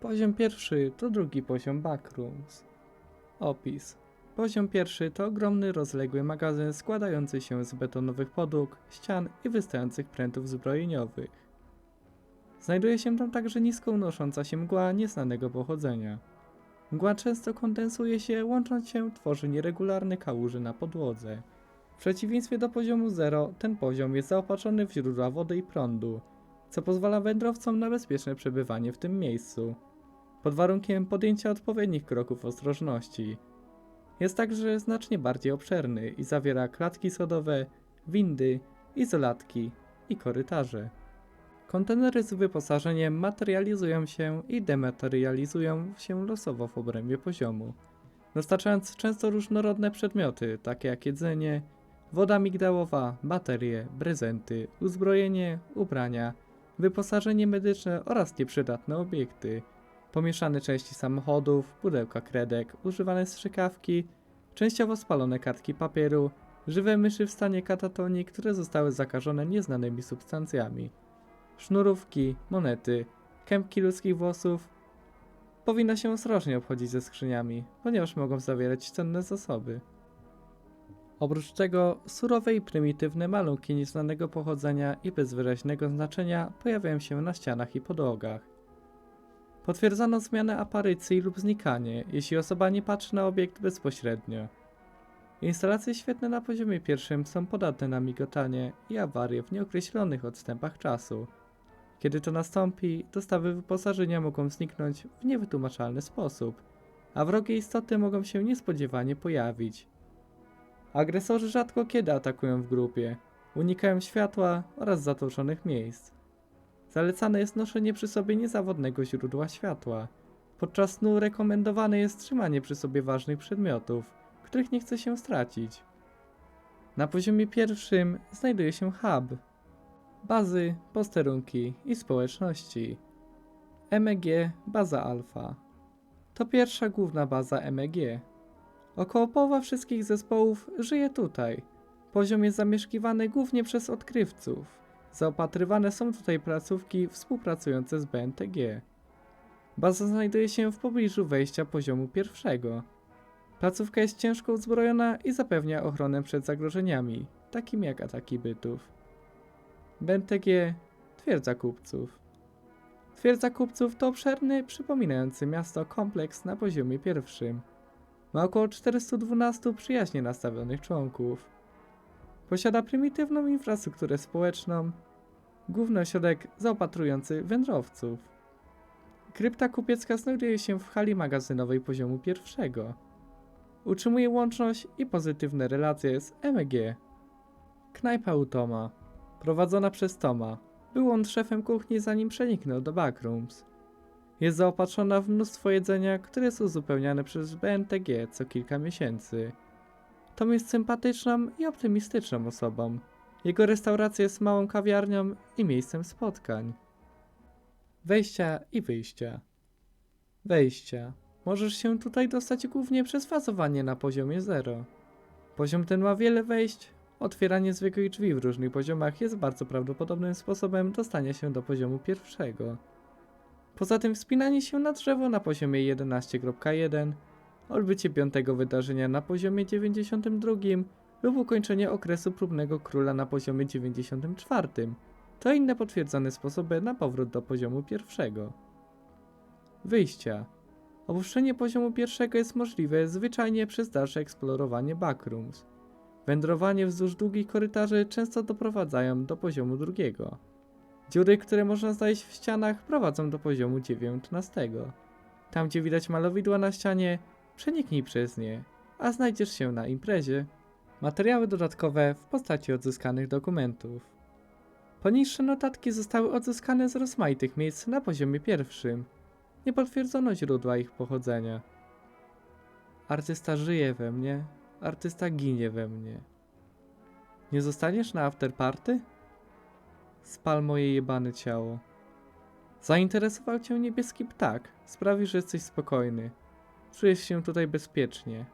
Poziom pierwszy to drugi poziom Backrooms. Opis. Poziom pierwszy to ogromny, rozległy magazyn składający się z betonowych podłóg, ścian i wystających prętów zbrojeniowych. Znajduje się tam także nisko unosząca się mgła nieznanego pochodzenia. Mgła często kondensuje się, łącząc się, tworzy nieregularne kałuże na podłodze. W przeciwieństwie do poziomu 0, ten poziom jest zaopatrzony w źródła wody i prądu, co pozwala wędrowcom na bezpieczne przebywanie w tym miejscu, pod warunkiem podjęcia odpowiednich kroków ostrożności. Jest także znacznie bardziej obszerny i zawiera klatki schodowe, windy, izolatki i korytarze. Kontenery z wyposażeniem materializują się i dematerializują się losowo w obrębie poziomu, dostarczając często różnorodne przedmioty, takie jak jedzenie, woda migdałowa, baterie, prezenty, uzbrojenie, ubrania, wyposażenie medyczne oraz nieprzydatne obiekty, pomieszane części samochodów, pudełka kredek, używane strzykawki, częściowo spalone kartki papieru, żywe myszy w stanie katatonii, które zostały zakażone nieznanymi substancjami, sznurówki, monety, kępki ludzkich włosów. Powinno się ostrożnie obchodzić ze skrzyniami, ponieważ mogą zawierać cenne zasoby. Oprócz tego surowe i prymitywne malunki nieznanego pochodzenia i bez wyraźnego znaczenia pojawiają się na ścianach i podłogach. Potwierdzano zmianę aparycji lub znikanie, jeśli osoba nie patrzy na obiekt bezpośrednio. Instalacje świetne na poziomie pierwszym są podatne na migotanie i awarie w nieokreślonych odstępach czasu. Kiedy to nastąpi, dostawy wyposażenia mogą zniknąć w niewytłumaczalny sposób, a wrogie istoty mogą się niespodziewanie pojawić. Agresorzy rzadko kiedy atakują w grupie, unikają światła oraz zatłoczonych miejsc. Zalecane jest noszenie przy sobie niezawodnego źródła światła. Podczas snu rekomendowane jest trzymanie przy sobie ważnych przedmiotów, których nie chce się stracić. Na poziomie pierwszym znajduje się hub, bazy, posterunki i społeczności. MEG baza alfa. To pierwsza główna baza MEG. Około połowa wszystkich zespołów żyje tutaj. Poziom jest zamieszkiwany głównie przez odkrywców. Zaopatrywane są tutaj placówki współpracujące z BNTG. Baza znajduje się w pobliżu wejścia poziomu pierwszego. Placówka jest ciężko uzbrojona i zapewnia ochronę przed zagrożeniami, takimi jak ataki bytów. BNTG Twierdza Kupców Twierdza Kupców to obszerny, przypominający miasto kompleks na poziomie pierwszym. Ma około 412 przyjaźnie nastawionych członków. Posiada prymitywną infrastrukturę społeczną, główny ośrodek zaopatrujący wędrowców. Krypta kupiecka znajduje się w hali magazynowej poziomu pierwszego. Utrzymuje łączność i pozytywne relacje z MEG. Knajpa u Toma, prowadzona przez Toma. Był on szefem kuchni zanim przeniknął do Backrooms. Jest zaopatrzona w mnóstwo jedzenia, które jest uzupełniane przez BNTG co kilka miesięcy. Tom jest sympatyczną i optymistyczną osobą. Jego restauracja jest małą kawiarnią i miejscem spotkań. Wejścia i wyjścia. Wejścia. Możesz się tutaj dostać głównie przez fazowanie na poziomie 0. Poziom ten ma wiele wejść. Otwieranie zwykłych drzwi w różnych poziomach jest bardzo prawdopodobnym sposobem dostania się do poziomu pierwszego. Poza tym wspinanie się na drzewo na poziomie 11.1, odbycie piątego wydarzenia na poziomie 92 lub ukończenie okresu próbnego króla na poziomie 94 to inne potwierdzone sposoby na powrót do poziomu pierwszego. Wyjścia. Opuszczenie poziomu pierwszego jest możliwe zwyczajnie przez dalsze eksplorowanie backrooms. Wędrowanie wzdłuż długich korytarzy często doprowadzają do poziomu drugiego. Dziury, które można znaleźć w ścianach, prowadzą do poziomu 19. Tam, gdzie widać malowidła na ścianie, przeniknij przez nie, a znajdziesz się na imprezie. Materiały dodatkowe w postaci odzyskanych dokumentów. Poniższe notatki zostały odzyskane z rozmaitych miejsc na poziomie pierwszym. Nie potwierdzono źródła ich pochodzenia. Artysta żyje we mnie, artysta ginie we mnie. Nie zostaniesz na afterparty? Spal moje jebane ciało. Zainteresował cię niebieski ptak. Sprawi, że jesteś spokojny. Czujesz się tutaj bezpiecznie.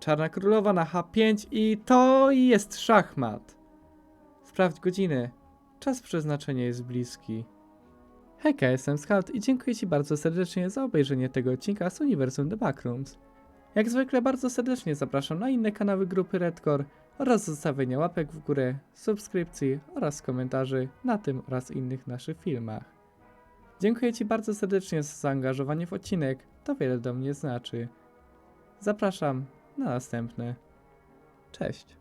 Czarna królowa na H5 i to jest szachmat. Sprawdź godzinę. Czas przeznaczenia jest bliski. Hejka, jestem Scout i dziękuję Ci bardzo serdecznie za obejrzenie tego odcinka z Uniwersum The Backrooms. Jak zwykle bardzo serdecznie zapraszam na inne kanały grupy Redcore oraz zostawienia łapek w górę, subskrypcji oraz komentarzy na tym oraz innych naszych filmach. Dziękuję Ci bardzo serdecznie za zaangażowanie w odcinek, to wiele do mnie znaczy. Zapraszam na następne. Cześć.